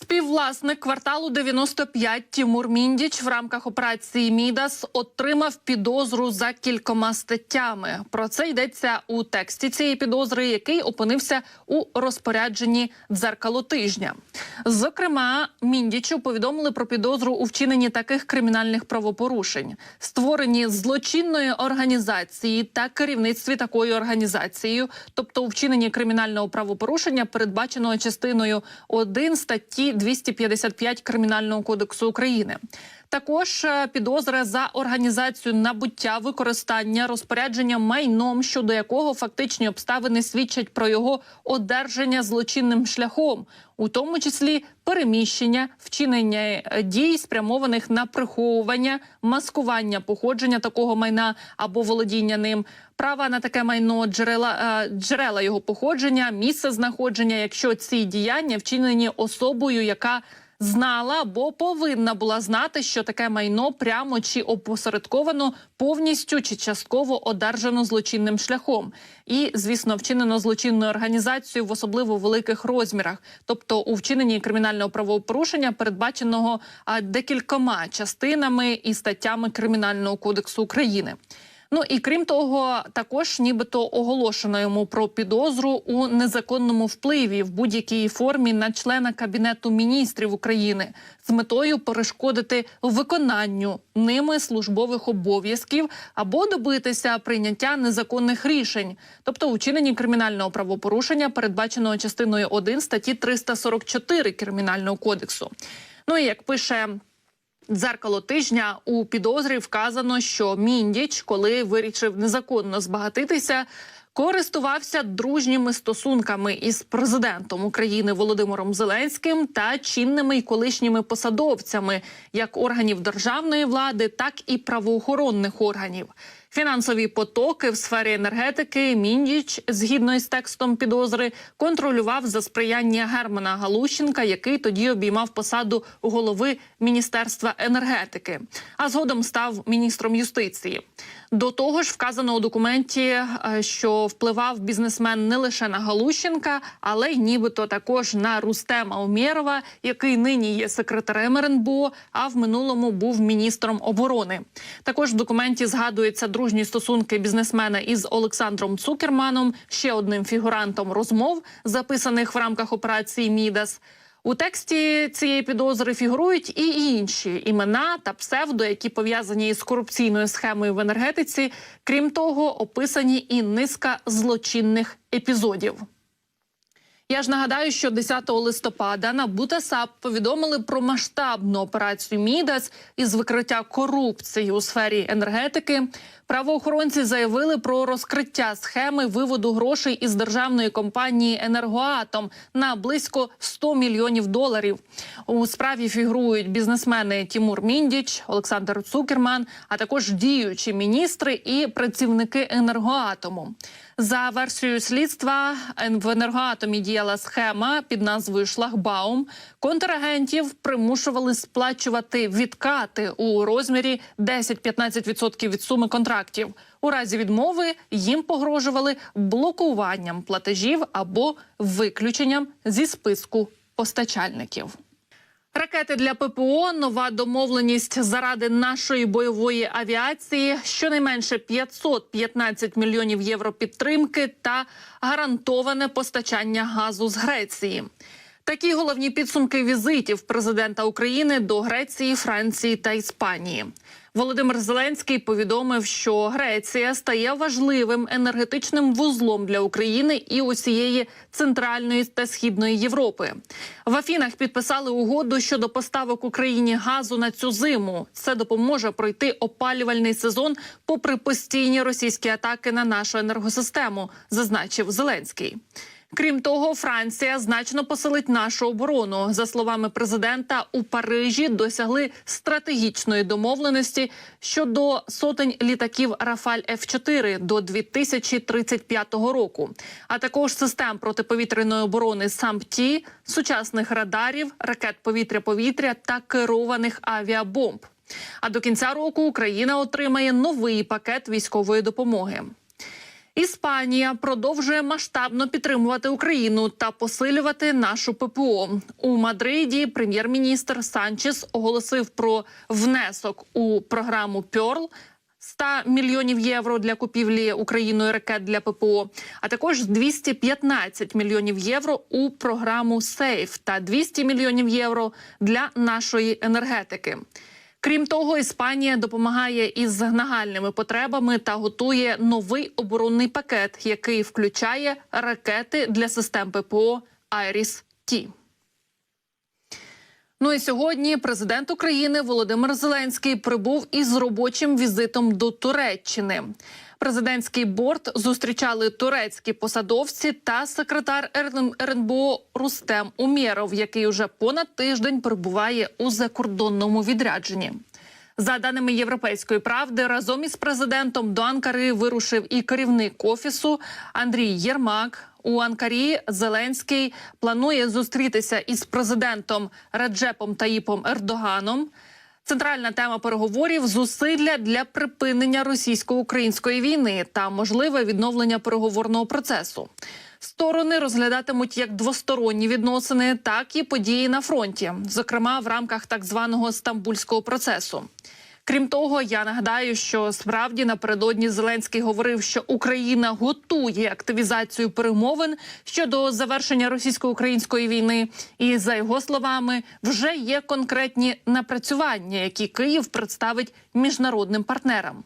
Співвласник кварталу 95 Тімур Міндіч в рамках операції Мідас отримав підозру за кількома статтями. Про це йдеться у тексті цієї підозри, який опинився у розпорядженні дзеркало тижня. Зокрема, Міндічу повідомили про підозру у вчиненні таких кримінальних правопорушень, створенні злочинної організації та керівництві такою організацією, тобто у вчиненні кримінального правопорушення, передбаченого частиною 1 статті 255 Кримінального кодексу України. Також е, підозра за організацію набуття, використання, розпорядження майном, щодо якого фактичні обставини свідчать про його одержання злочинним шляхом, у тому числі переміщення, вчинення е, дій, спрямованих на приховування, маскування походження такого майна або володіння ним, права на таке майно, джерела, е, джерела його походження, місце знаходження, якщо ці діяння вчинені особою, яка знала або повинна була знати, що таке майно прямо чи опосередковано повністю чи частково одержано злочинним шляхом, і звісно, вчинено злочинною організацією в особливо великих розмірах, тобто у вчиненні кримінального правопорушення, передбаченого декількома частинами і статтями Кримінального кодексу України. Ну і крім того, також нібито оголошено йому про підозру у незаконному впливі в будь-якій формі на члена кабінету міністрів України з метою перешкодити виконанню ними службових обов'язків або добитися прийняття незаконних рішень, тобто у вчиненні кримінального правопорушення, передбаченого частиною 1 статті 344 кримінального кодексу. Ну і як пише Дзеркало тижня. У підозрі вказано, що міндіч, коли вирішив незаконно збагатитися, користувався дружніми стосунками із президентом України Володимиром Зеленським та чинними й колишніми посадовцями як органів державної влади, так і правоохоронних органів. Фінансові потоки в сфері енергетики міндіч, згідно із текстом підозри, контролював за сприяння Германа Галущенка, який тоді обіймав посаду голови міністерства енергетики, а згодом став міністром юстиції. До того ж, вказано у документі, е, впливав бізнесмен не лише на Галущенка, але й нібито також на Рустема Умєрова, який нині є секретарем РНБО, а в минулому був міністром оборони. Також в документі згадуються дружні стосунки бізнесмена із Олександром Цукерманом, ще одним фігурантом розмов, записаних в рамках операції Мідас. У тексті цієї підозри фігурують і інші імена та псевдо, які пов'язані із корупційною схемою в енергетиці. Крім того, описані і низка злочинних епізодів. Я ж нагадаю, що 10 листопада на БУТАСАП повідомили про масштабну операцію Мідас із викриття корупції у сфері енергетики. Правоохоронці заявили про розкриття схеми виводу грошей із державної компанії Енергоатом на близько 100 мільйонів доларів. У справі фігурують бізнесмени Тімур Міндіч, Олександр Цукерман, а також діючі міністри і працівники енергоатому. За версією слідства в енергоатомі діяла схема під назвою Шлагбаум. Контрагентів примушували сплачувати відкати у розмірі 10-15% від суми контрактів. У разі відмови їм погрожували блокуванням платежів або виключенням зі списку постачальників. Ракети для ППО, нова домовленість заради нашої бойової авіації, щонайменше 515 мільйонів євро підтримки та гарантоване постачання газу з Греції. Такі головні підсумки візитів президента України до Греції, Франції та Іспанії. Володимир Зеленський повідомив, що Греція стає важливим енергетичним вузлом для України і усієї центральної та східної Європи. В Афінах підписали угоду щодо поставок Україні газу на цю зиму. Це допоможе пройти опалювальний сезон, попри постійні російські атаки на нашу енергосистему, зазначив Зеленський. Крім того, Франція значно посилить нашу оборону. За словами президента, у Парижі досягли стратегічної домовленості щодо сотень літаків Рафаль Ф-4 до 2035 року, а також систем протиповітряної оборони САМПТІ, сучасних радарів, ракет повітря-повітря та керованих авіабомб. А до кінця року Україна отримає новий пакет військової допомоги. Іспанія продовжує масштабно підтримувати Україну та посилювати нашу ППО. У Мадриді прем'єр-міністр Санчес оголосив про внесок у програму Пьорл 100 мільйонів євро для купівлі Україною ракет для ППО, а також 215 мільйонів євро у програму Сейф та 200 мільйонів євро для нашої енергетики. Крім того, Іспанія допомагає із нагальними потребами та готує новий оборонний пакет, який включає ракети для систем ППО Айріс Ті. Ну і сьогодні президент України Володимир Зеленський прибув із робочим візитом до Туреччини. Президентський борт зустрічали турецькі посадовці та секретар РНБО Рустем Умєров, який уже понад тиждень перебуває у закордонному відрядженні. За даними Європейської правди, разом із президентом до Анкари вирушив і керівник офісу Андрій Єрмак. У Анкарі Зеленський планує зустрітися із президентом Реджепом Таїпом Ердоганом. Центральна тема переговорів зусилля для припинення російсько-української війни та можливе відновлення переговорного процесу. Сторони розглядатимуть як двосторонні відносини, так і події на фронті, зокрема в рамках так званого стамбульського процесу. Крім того, я нагадаю, що справді напередодні Зеленський говорив, що Україна готує активізацію перемовин щодо завершення російсько-української війни. І за його словами, вже є конкретні напрацювання, які Київ представить міжнародним партнерам.